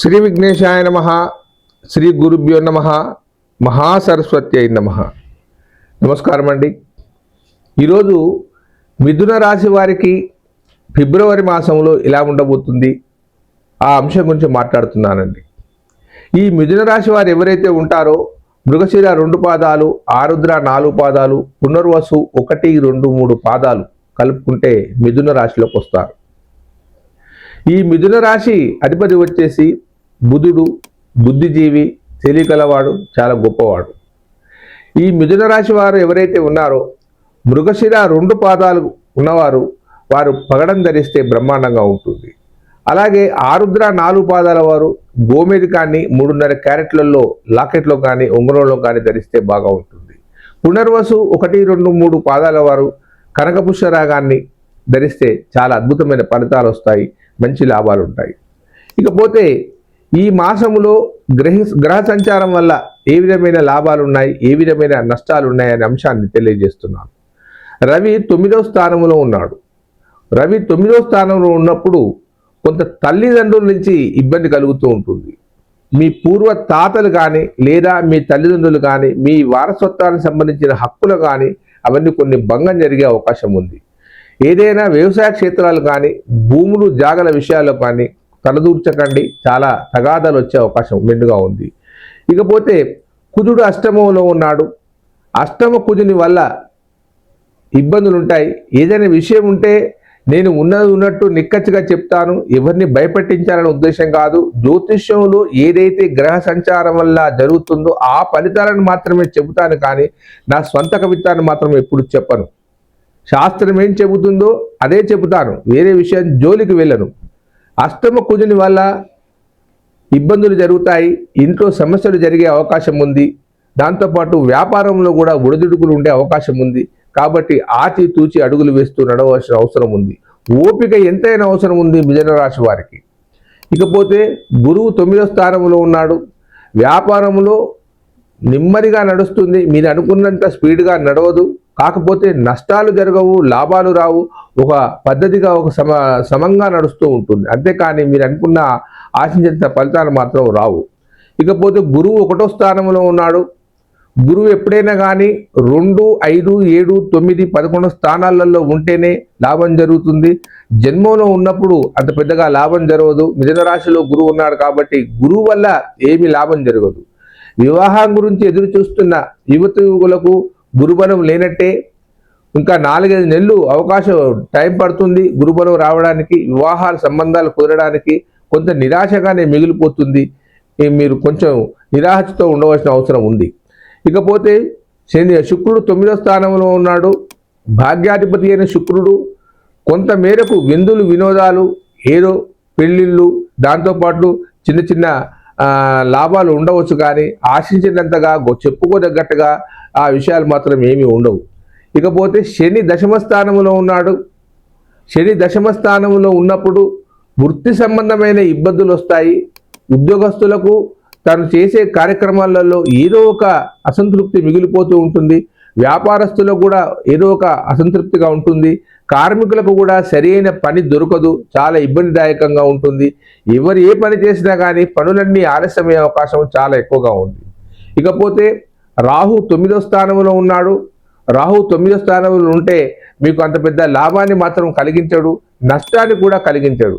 శ్రీ విఘ్నేశాయ నమ శ్రీ గురుభ్యో నమ మహాసరస్వతి అయి నమ. నమస్కారం అండి ఈరోజు మిథున రాశి వారికి ఫిబ్రవరి మాసంలో ఇలా ఉండబోతుంది? ఆ అంశం గురించి మాట్లాడుతున్నానండి. ఈ మిథున రాశి వారు ఎవరైతే ఉంటారో మృగశిర రెండు పాదాలు ఆరుద్ర నాలుగు పాదాలు పునర్వసు ఒకటి రెండు మూడు పాదాలు కలుపుకుంటే మిథున రాశిలోకి వస్తారు. ఈ మిథున రాశి అధిపతి వచ్చేసి బుధుడు బుద్ధిజీవి తెలియగలవాడు చాలా గొప్పవాడు. ఈ మిథున రాశి వారు ఎవరైతే ఉన్నారో మృగశిర రెండు పాదాలు ఉన్నవారు వారు పగడం ధరిస్తే బ్రహ్మాండంగా ఉంటుంది. అలాగే ఆరుద్ర నాలుగు పాదాల వారు గోమేధికాన్ని మూడున్నర క్యారెట్లలో లాకెట్లో కానీ ఉంగరంలో కానీ ధరిస్తే బాగా ఉంటుంది. పునర్వసు ఒకటి రెండు మూడు పాదాల వారు కనకపుష్య రాగాన్ని ధరిస్తే చాలా అద్భుతమైన ఫలితాలు వస్తాయి మంచి లాభాలు ఉంటాయి. ఇకపోతే ఈ మాసములో గ్రహి గ్రహ సంచారం వల్ల ఏ విధమైన లాభాలు ఉన్నాయి ఏ విధమైన నష్టాలు ఉన్నాయి అనే అంశాన్ని తెలియజేస్తున్నాను. రవి తొమ్మిదవ స్థానంలో ఉన్నాడు. రవి తొమ్మిదవ స్థానంలో ఉన్నప్పుడు కొంత తల్లిదండ్రుల నుంచి ఇబ్బంది కలుగుతూ ఉంటుంది. మీ పూర్వ తాతలు కానీ లేదా మీ తల్లిదండ్రులు కానీ మీ వారసత్వానికి సంబంధించిన హక్కులు కానీ అవన్నీ కొన్ని భంగం జరిగే అవకాశం ఉంది. ఏదైనా వ్యవసాయ క్షేత్రాలు కానీ భూములు జాగల విషయాల్లో కానీ తలదూర్చకండి చాలా తగాదాలు వచ్చే అవకాశం మెండుగా ఉంది. ఇకపోతే కుజుడు అష్టమంలో ఉన్నాడు. అష్టమ కుజుని వల్ల ఇబ్బందులు ఉంటాయి ఏదైనా విషయం ఉంటే నేను ఉన్నది ఉన్నట్టు నిక్కచ్చిగా చెప్తాను. ఎవరిని భయపెట్టించాలనే ఉద్దేశం కాదు. జ్యోతిష్యంలో ఏదైతే గ్రహ సంచారం వల్ల జరుగుతుందో ఆ ఫలితాలను మాత్రమే చెబుతాను కానీ నా స్వంత కవిత్వాన్ని మాత్రం ఎప్పుడు చెప్పను. శాస్త్రం ఏం చెబుతుందో అదే చెబుతాను. వేరే విషయం జోలికి వెళ్ళను. అష్టమ కుజుని వల్ల ఇబ్బందులు జరుగుతాయి ఇంట్లో సమస్యలు జరిగే అవకాశం ఉంది. దాంతోపాటు వ్యాపారంలో కూడా ఒడిదుడుకులు ఉండే అవకాశం ఉంది. కాబట్టి ఆచి తూచి అడుగులు వేస్తూ నడవలసిన అవసరం ఉంది. ఓపిక ఎంతైనా అవసరం ఉంది మిథున రాశి వారికి. ఇకపోతే గురువు తొమ్మిదో స్థానంలో ఉన్నాడు. వ్యాపారంలో నెమ్మదిగా నడుస్తుంది. మీరు అనుకున్నంత స్పీడ్గా నడవదు. కాకపోతే నష్టాలు జరగవు లాభాలు రావు. ఒక పద్ధతిగా ఒక సమ సమంగా నడుస్తూ ఉంటుంది. అంతేకాని మీరు అనుకున్న ఆశించేంత ఫలితాలు మాత్రం రావు. ఇకపోతే గురువు ఒకటో స్థానంలో ఉన్నాడు. గురువు ఎప్పుడైనా కానీ రెండు ఐదు ఏడు తొమ్మిది పదకొండు స్థానాలలో ఉంటేనే లాభం జరుగుతుంది. జన్మంలో ఉన్నప్పుడు అంత పెద్దగా లాభం జరగదు. మిథున రాశిలో గురువు ఉన్నాడు కాబట్టి గురువు వల్ల ఏమీ లాభం జరగదు. వివాహం గురించి ఎదురు చూస్తున్న యువత యువకులకు గురుబలం లేనట్టే ఇంకా నాలుగైదు నెలలు అవకాశం టైం పడుతుంది. గురుబలం రావడానికి వివాహాల సంబంధాలు కుదరడానికి కొంత నిరాశగానే మిగిలిపోతుంది. మీరు కొంచెం నిరాశతో ఉండవలసిన అవసరం ఉంది. ఇకపోతే శని శుక్రుడు తొమ్మిదో స్థానంలో ఉన్నాడు. భాగ్యాధిపతి అయిన శుక్రుడు కొంత మేరకు విందులు వినోదాలు ఏదో పెళ్ళిళ్ళు దాంతోపాటు చిన్న చిన్న లాభాలు ఉండవచ్చు కానీ ఆశించినంతగా చెప్పుకోదగ్గట్టుగా ఆ విషయాలు మాత్రం ఏమీ ఉండవు. ఇకపోతే శని దశమ స్థానంలో ఉన్నాడు. శని దశమ స్థానంలో ఉన్నప్పుడు వృత్తి సంబంధమైన ఇబ్బందులు వస్తాయి. ఉద్యోగస్తులకు తను చేసే కార్యక్రమాలలో ఏదో ఒక అసంతృప్తి మిగిలిపోతూ ఉంటుంది. వ్యాపారస్తులకు కూడా ఏదో ఒక అసంతృప్తిగా ఉంటుంది. కార్మికులకు కూడా సరైన పని దొరకదు. చాలా ఇబ్బందిదాయకంగా ఉంటుంది. ఎవరు ఏ పని చేసినా కానీ పనులన్నీ ఆలస్యమయ్యే అవకాశం చాలా ఎక్కువగా ఉంది. ఇకపోతే రాహు తొమ్మిదో స్థానంలో ఉన్నాడు. రాహు తొమ్మిదో స్థానంలో ఉంటే మీకు అంత పెద్ద లాభాన్ని మాత్రం కలిగించడు నష్టాన్ని కూడా కలిగించడు.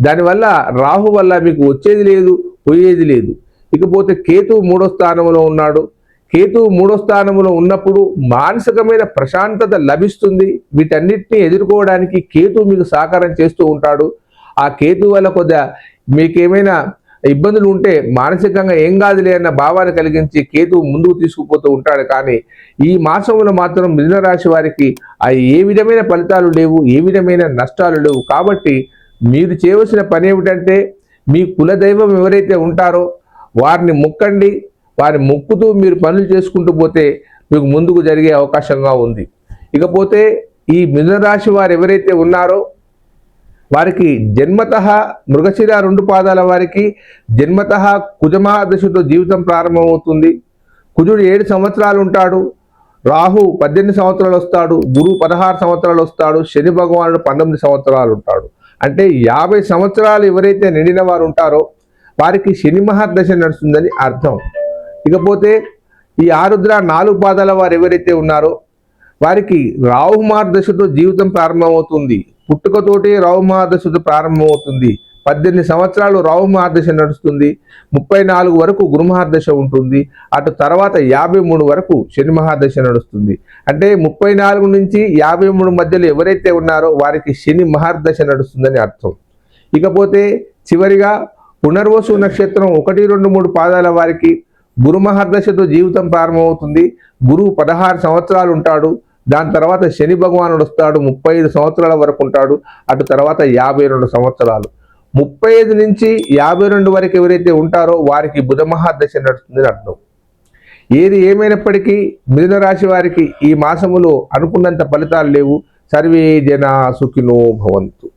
దానివల్ల రాహు వల్ల మీకు వచ్చేది లేదు పోయేది లేదు. ఇకపోతే కేతు మూడో స్థానంలో ఉన్నాడు. కేతు మూడో స్థానంలో ఉన్నప్పుడు మానసికమైన ప్రశాంతత లభిస్తుంది. వీటన్నిటిని ఎదుర్కోవడానికి కేతు మీకు సహకారం చేస్తూ ఉంటాడు. ఆ కేతు వల్ల కొద్దిగా మీకేమైనా ఇబ్బందులు ఉంటే మానసికంగా ఏం కాదులే అన్న భావాన్ని కలిగించి కేతు ముందుకు తీసుకుపోతూ ఉంటాడు. కానీ ఈ మాసంలో మాత్రం మిథున రాశి వారికి అవి ఏ విధమైన ఫలితాలు లేవు ఏ విధమైన నష్టాలు లేవు. కాబట్టి మీరు చేయవలసిన పని ఏమిటంటే మీ కులదైవం ఎవరైతే ఉంటారో వారిని మొక్కండి. వారి మొక్కుతూ మీరు పనులు చేసుకుంటూ పోతే మీకు ముందుకు జరిగే అవకాశంగా ఉంది. ఇకపోతే ఈ మిథున రాశి వారు ఎవరైతే ఉన్నారో వారికి జన్మత మృగశిర రెండు పాదాల వారికి జన్మత కుజమాదశితో జీవితం ప్రారంభమవుతుంది. కుజుడు ఏడు సంవత్సరాలు ఉంటాడు. రాహు పద్దెనిమిది సంవత్సరాలు వస్తాడు. గురువు పదహారు సంవత్సరాలు వస్తాడు. శని భగవానుడు పంతొమ్మిది సంవత్సరాలు ఉంటాడు. అంటే యాభై సంవత్సరాలు ఎవరైతే నిండిన వారు ఉంటారో వారికి శని మహాదశ నడుస్తుందని అర్థం. ఇకపోతే ఈ ఆరుద్ర నాలుగు పాదాల వారు ఎవరైతే ఉన్నారో వారికి రాహు దశతో జీవితం ప్రారంభమవుతుంది. పుట్టుకతోటి రాహుమార్ ప్రారంభమవుతుంది. పద్దెనిమిది సంవత్సరాలు రాహుమార్ నడుస్తుంది. ముప్పై నాలుగు వరకు గురుమహార్దశ ఉంటుంది. అటు తర్వాత యాభై మూడు వరకు శని మహాదశ నడుస్తుంది. అంటే ముప్పై నాలుగు నుంచి యాభై మూడు మధ్యలో ఎవరైతే ఉన్నారో వారికి శని మహార్దశ నడుస్తుందని అర్థం. ఇకపోతే చివరిగా పునర్వసు నక్షత్రం ఒకటి రెండు మూడు పాదాల వారికి గురు మహాదశతో జీవితం ప్రారంభమవుతుంది. గురువు పదహారు సంవత్సరాలు ఉంటాడు. దాని తర్వాత శని భగవానుడు వస్తాడు ముప్పై ఐదు సంవత్సరాల వరకు ఉంటాడు అటు తర్వాత యాభై రెండు సంవత్సరాలు. ముప్పై ఐదు నుంచి యాభై రెండు వరకు ఎవరైతే ఉంటారో వారికి బుధ మహాదశ నడుస్తుందని అర్థం. ఏది ఏమైనప్పటికీ మిథున రాశి వారికి ఈ మాసములో అనుకున్నంత ఫలితాలు లేవు. సర్వే జన సుఖినో భవంతు.